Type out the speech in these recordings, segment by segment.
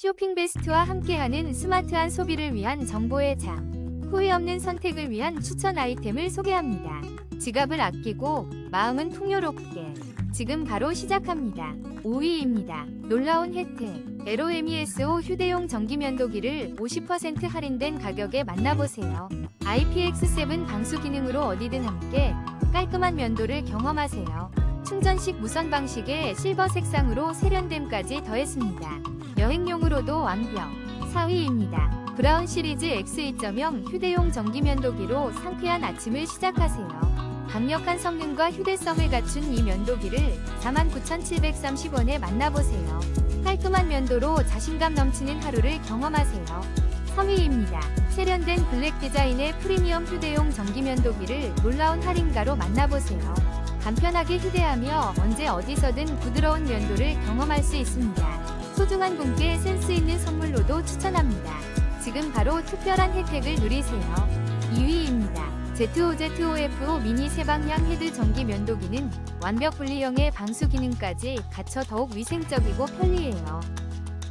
쇼핑 베스트와 함께하는 스마트한 소비를 위한 정보의 장. 후회 없는 선택을 위한 추천 아이템을 소개합니다. 지갑을 아끼고 마음은 풍요롭게. 지금 바로 시작합니다. 5위입니다. 놀라운 혜택. LOMESO 휴대용 전기면도기를 50% 할인된 가격에 만나보세요. IPX7 방수 기능으로 어디든 함께 깔끔한 면도를 경험하세요. 충전식 무선 방식에 실버 색상으로 세련됨까지 더했습니다. 여행용으로도 완벽. 4위입니다. 브라운 시리즈 X2.0 휴대용 전기면도기로 상쾌한 아침을 시작하세요. 강력한 성능과 휴대성을 갖춘 이 면도기를 49,730원에 만나보세요. 깔끔한 면도로 자신감 넘치는 하루를 경험하세요. 3위입니다. 세련된 블랙 디자인의 프리미엄 휴대용 전기면도기를 놀라운 할인가로 만나보세요. 간편하게 휴대하며 언제 어디서든 부드러운 면도를 경험할 수 있습니다. 소중한 분께 센스 있는 선물로도 추천합니다. 지금 바로 특별한 혜택을 누리세요. 2위입니다. ZOZOFO 미니 세방향 헤드 전기 면도기는 완벽 분리형의 방수 기능까지 갖춰 더욱 위생적이고 편리해요.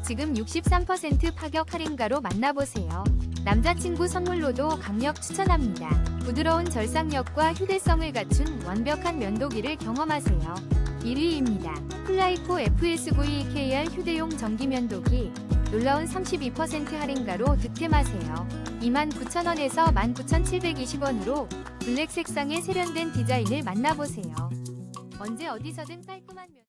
지금 63% 파격 할인가로 만나보세요. 남자친구 선물로도 강력 추천합니다. 부드러운 절삭력과 휴대성을 갖춘 완벽한 면도기를 경험하세요. 1위입니다. 플라이코 FS92KR 휴대용 전기 면도기 놀라운 32% 할인가로 득템하세요. 29,000원에서 19,720원으로 블랙 색상의 세련된 디자인을 만나보세요. 언제 어디서든 깔끔한 면